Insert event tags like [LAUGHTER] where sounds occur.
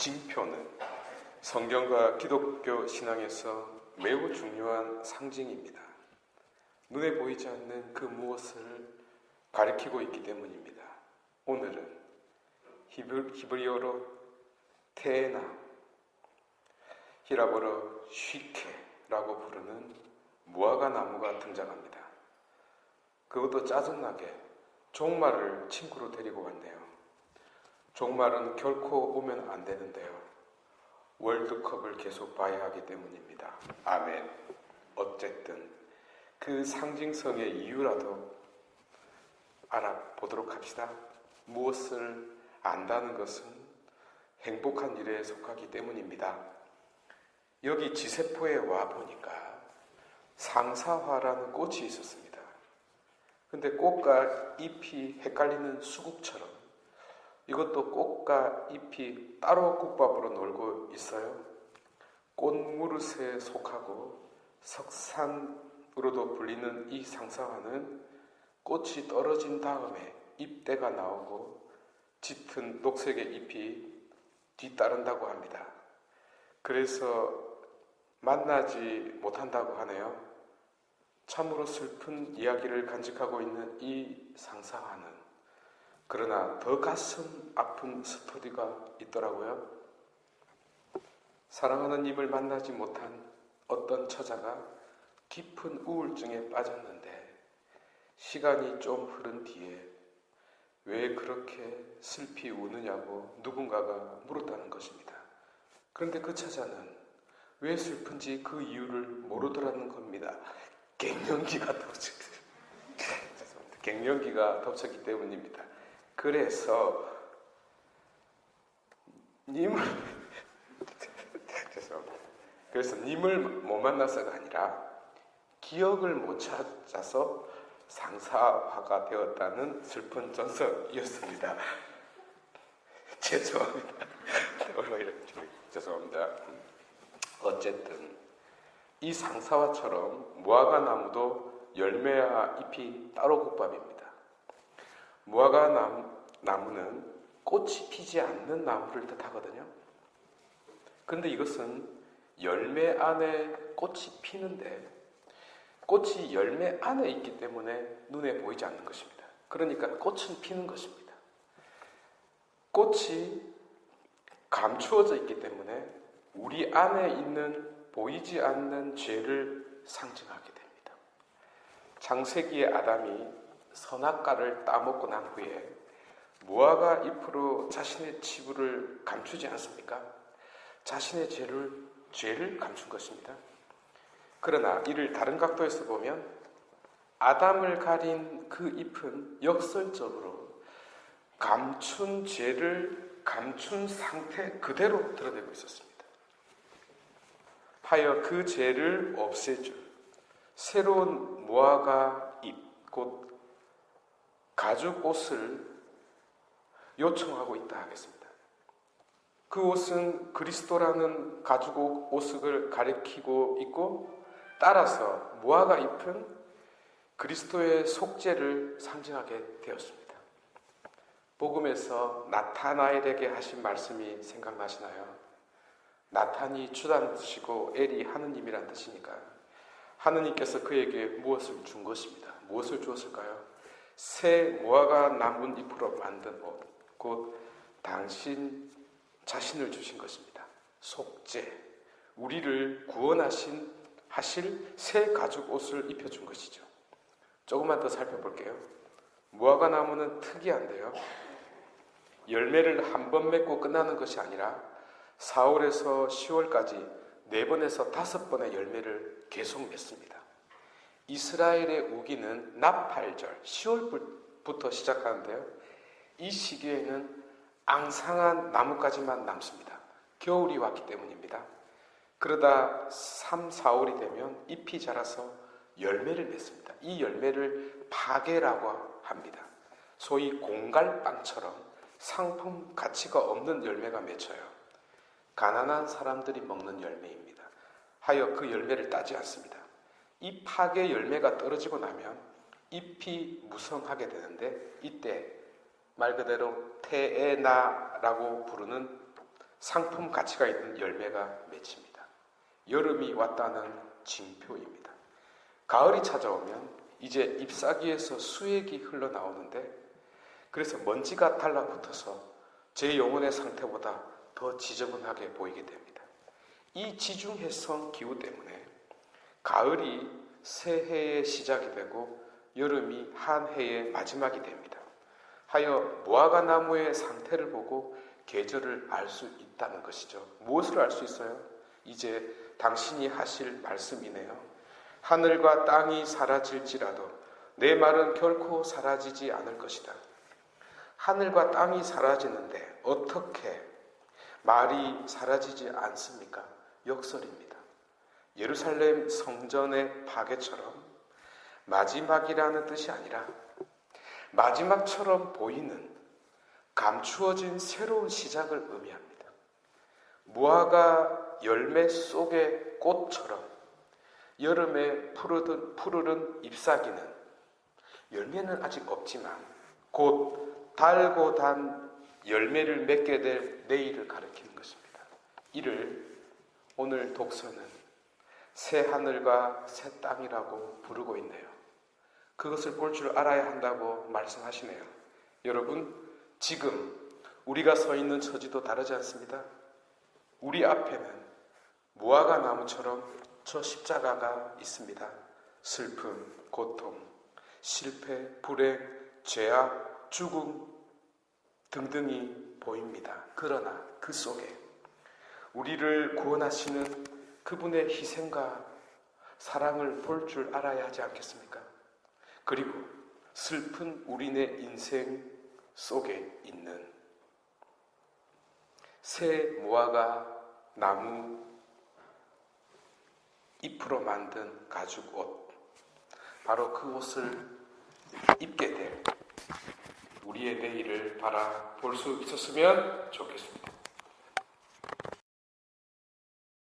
징표는 성경과 기독교 신앙에서 매우 중요한 상징입니다. 눈에 보이지 않는 그 무엇을 가리키고 있기 때문입니다. 오늘은 히브, 히브리어로 테나, 히라버로 쉬케라고 부르는 무화과 나무가 등장합니다. 그것도 짜증나게 종말을 친구로 데리고 왔네요. 종말은 결코 오면 안 되는데요. 월드컵을 계속 봐야 하기 때문입니다. 아멘. 어쨌든 그 상징성의 이유라도 알아보도록 합시다. 무엇을 안다는 것은 행복한 일에 속하기 때문입니다. 여기 지세포에 와 보니까 상사화라는 꽃이 있었습니다. 근데 꽃과 잎이 헷갈리는 수국처럼 이것도 꽃과 잎이 따로 국밥으로 놀고 있어요. 꽃무릇에 속하고 석산으로도 불리는 이 상사화는 꽃이 떨어진 다음에 잎대가 나오고 짙은 녹색의 잎이 뒤따른다고 합니다. 그래서 만나지 못한다고 하네요. 참으로 슬픈 이야기를 간직하고 있는 이 상상하는 그러나 더 가슴 아픈 스토리가 있더라고요. 사랑하는 님을 만나지 못한 어떤 처자가 깊은 우울증에 빠졌는데 시간이 좀 흐른 뒤에 왜 그렇게 슬피 우느냐고 누군가가 물었다는 것입니다. 그런데 그 처자는 왜 슬픈지 그 이유를 모르더라는 겁니다. [LAUGHS] 갱년기가 덮쳤, [LAUGHS] 갱년기가 덮쳤기 때문입니다. 그래서 님을. [LAUGHS] 그래서 님을 못 만나서가 아니라 기억을 못 찾아서 상사화가 되었다는 슬픈 전설이었습니다. [LAUGHS] 죄송합니다. 죄송합니다. 어쨌든 이 상사화처럼 무화과 나무도 열매와 잎이 따로 국밥입니다. 무화과 나무는 꽃이 피지 않는 나무를 뜻하거든요. 그런데 이것은 열매 안에 꽃이 피는데 꽃이 열매 안에 있기 때문에 눈에 보이지 않는 것입니다. 그러니까 꽃은 피는 것입니다. 꽃이 감추어져 있기 때문에 우리 안에 있는 보이지 않는 죄를 상징하게 됩니다. 창세기의 아담이 선악과를 따먹고 난 후에 무화과 잎으로 자신의 치부를 감추지 않습니까? 자신의 죄를 죄를 감춘 것입니다. 그러나 이를 다른 각도에서 보면 아담을 가린 그 잎은 역설적으로 감춘 죄를 감춘 상태 그대로 드러내고 있었습니다. 하여 그 죄를 없애줄 새로운 무화과 잎, 곧 가죽 옷을 요청하고 있다 하겠습니다. 그 옷은 그리스도라는 가죽 옷을 가리키고 있고 따라서 무화과 잎은 그리스도의 속죄를 상징하게 되었습니다. 복음에서 나타나엘에게 하신 말씀이 생각나시나요? 나탄이 주다는 뜻이고 엘이 하느님이란 뜻이니까 하느님께서 그에게 무엇을 준 것입니다. 무엇을 주었을까요? 새 무화과 나무 잎으로 만든 옷, 곧 당신 자신을 주신 것입니다. 속죄, 우리를 구원하신 하실 새 가죽 옷을 입혀준 것이죠. 조금만 더 살펴볼게요. 무화과 나무는 특이한데요. 열매를 한 번 맺고 끝나는 것이 아니라 4월에서 10월까지 네 번에서 다섯 번의 열매를 계속 맺습니다. 이스라엘의 우기는 나팔절 10월부터 시작하는데요. 이 시기에는 앙상한 나뭇가지만 남습니다. 겨울이 왔기 때문입니다. 그러다 3, 4월이 되면 잎이 자라서 열매를 맺습니다. 이 열매를 파괴라고 합니다. 소위 공갈빵처럼 상품 가치가 없는 열매가 맺혀요. 가난한 사람들이 먹는 열매입니다. 하여 그 열매를 따지 않습니다. 이 파괴 열매가 떨어지고 나면 잎이 무성하게 되는데 이때 말 그대로 테에나라고 부르는 상품 가치가 있는 열매가 맺힙니다. 여름이 왔다는 징표입니다. 가을이 찾아오면 이제 잎사귀에서 수액이 흘러나오는데 그래서 먼지가 달라붙어서 제 영혼의 상태보다 더 지저분하게 보이게 됩니다. 이 지중해성 기후 때문에 가을이 새해의 시작이 되고 여름이 한 해의 마지막이 됩니다. 하여 무화과 나무의 상태를 보고 계절을 알 수 있다는 것이죠. 무엇을 알 수 있어요? 이제 당신이 하실 말씀이네요. 하늘과 땅이 사라질지라도 내 말은 결코 사라지지 않을 것이다. 하늘과 땅이 사라지는데 어떻게 말이 사라지지 않습니까? 역설입니다. 예루살렘 성전의 파괴처럼 마지막이라는 뜻이 아니라 마지막처럼 보이는 감추어진 새로운 시작을 의미합니다. 무화과 열매 속의 꽃처럼 여름에 푸르른, 푸르른 잎사귀는 열매는 아직 없지만 곧 달고 단 열매를 맺게 될 내일을 가리키는 것입니다. 이를 오늘 독서는 새 하늘과 새 땅이라고 부르고 있네요. 그것을 볼 줄 알아야 한다고 말씀하시네요. 여러분, 지금 우리가 서 있는 처지도 다르지 않습니다. 우리 앞에는 무화과 나무처럼 저 십자가가 있습니다. 슬픔, 고통, 실패, 불행, 죄악, 죽음 등등이 보입니다. 그러나 그 속에 우리를 구원하시는 그분의 희생과 사랑을 볼 줄 알아야 하지 않겠습니까? 그리고 슬픈 우리네 인생 속에 있는 새 무화과 나무 잎으로 만든 가죽 옷 바로 그 옷을 입게 될 우리의 내일을 바라볼 수 있었으면 좋겠습니다.